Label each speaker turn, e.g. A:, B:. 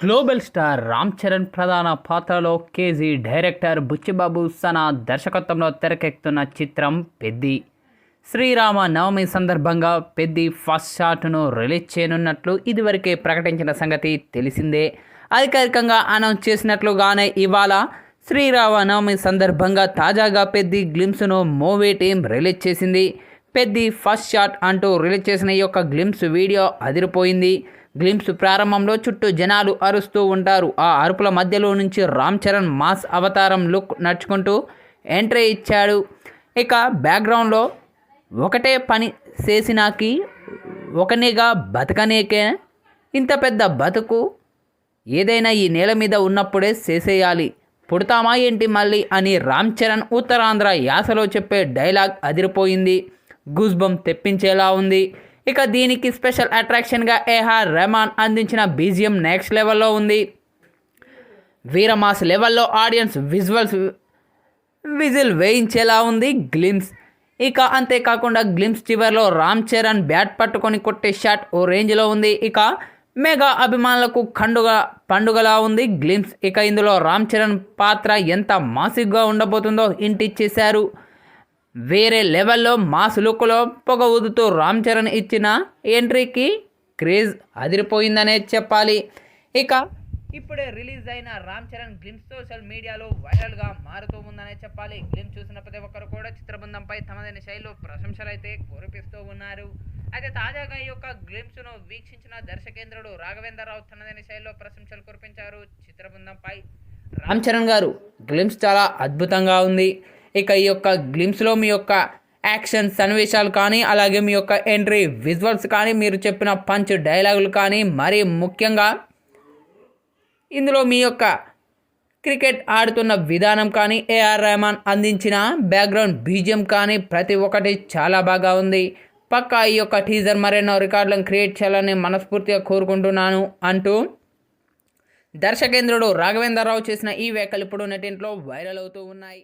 A: Global star Ram Charan ప్రధాన పాత్రలో KG director Buchibabu Sana దర్శకత్వంలో తెరకెక్కుతున్న చిత్రం పెద్ది. శ్రీరామ నవమి సందర్భంగా పెద్ది ఫస్ట్ షాట్ను రిలీజ్ చేయనున్నట్లు ఇదివరకే ప్రకటించిన సంగతి తెలిసిందే. అధికారికంగా అనౌన్స్ చేసినట్లుగానే ఇవాళ శ్రీరామ నవమి సందర్భంగా తాజాగా పెద్ది గ్లిమ్స్ను మూవీ టీం రిలీజ్ చేసింది. పెద్ది ఫస్ట్ షాట్ అంటూ రిలీజ్ చేసిన ఈ యొక్క గ్లిమ్స్ వీడియో అదిరిపోయింది. గ్లిమ్స్ ప్రారంభంలో చుట్టూ జనాలు అరుస్తూ ఉంటారు. ఆ అరుపుల మధ్యలో నుంచి రామ్ చరణ్ మాస్ అవతారం లుక్ నడుచుకుంటూ ఎంట్రీ ఇచ్చాడు. ఇక బ్యాక్గ్రౌండ్లో ఒకటే పని చేసినాకి ఒకనిగా బతకనేకే ఇంత పెద్ద బతుకు ఏదైనా ఈ నేల మీద ఉన్నప్పుడే చేసేయాలి. పుడతామా ఏంటి మళ్ళీ అని రామ్ చరణ్ ఉత్తరాంధ్ర యాసలో చెప్పే డైలాగ్ అదిరిపోయింది. గూస్బం తెప్పించేలా ఉంది. ఇక దీనికి స్పెషల్ అట్రాక్షన్గా ఏహార్ రెహమాన్ అందించిన బీజియం నెక్స్ట్ లెవెల్లో ఉంది. వీరమాస్ లెవెల్లో ఆడియన్స్ విజువల్స్ విజిల్ వేయించేలా ఉంది గ్లిమ్స్. ఇక అంతేకాకుండా గ్లిమ్స్ చివర్లో రామ్ చరణ్ బ్యాట్ పట్టుకొని కొట్టే షాట్ ఓ రేంజ్లో ఉంది. ఇక మెగా అభిమానులకు కండుగ పండుగలా ఉంది గ్లిమ్స్. ఇక ఇందులో రామ్ చరణ్ పాత్ర ఎంత మాసిగ్గా ఉండబోతుందో ఇంటిచ్చేశారు. వేరే లెవెల్లో మాస్ లుక్లో పొగ ఊదుతూ రామ్ చరణ్ ఇచ్చిన ఎంట్రీకి క్రేజ్ అదిరిపోయిందనే చెప్పాలి. ఇక ఇప్పుడే రిలీజ్ అయిన రామ్ చరణ్ గ్లిమ్స్ సోషల్ మీడియాలో వైరల్గా మారుతూ ఉందనే చెప్పాలి. గ్లిమ్స్ చూసిన ప్రతి ఒక్కరు కూడా చిత్రబృందంపై తమదైన శైలిలో ప్రశంసలు అయితే కురిపిస్తూ ఉన్నారు. అయితే తాజాగా ఈ యొక్క గ్లిమ్స్ను వీక్షించిన దర్శకేంద్రుడు రాఘవేంద్రరావు తనదైన శైలిలో ప్రశంసలు కురిపించారు. చిత్రబృందంపై రామ్ చరణ్ గారు గ్లిమ్స్ చాలా అద్భుతంగా ఉంది. ఇక ఈ యొక్క గ్లిమ్స్లో మీ యొక్క యాక్షన్ సన్నివేశాలు కానీ అలాగే మీ యొక్క ఎంట్రీ విజువల్స్ కానీ మీరు చెప్పిన పంచ్ డైలాగులు కానీ మరీ ముఖ్యంగా ఇందులో మీ యొక్క క్రికెట్ ఆడుతున్న విధానం కానీ ఏఆర్ రెహమాన్ అందించిన బ్యాక్గ్రౌండ్ బీజియం కానీ ప్రతి ఒక్కటి చాలా బాగా ఉంది. పక్కా ఈ యొక్క టీజర్ మరెన్నో రికార్డులను క్రియేట్ చేయాలని మనస్ఫూర్తిగా కోరుకుంటున్నాను అంటూ దర్శకేంద్రుడు రాఘవేంద్రరావు చేసిన ఈ వ్యాఖ్యలు ఇప్పుడు నెటింట్లో వైరల్ అవుతూ ఉన్నాయి.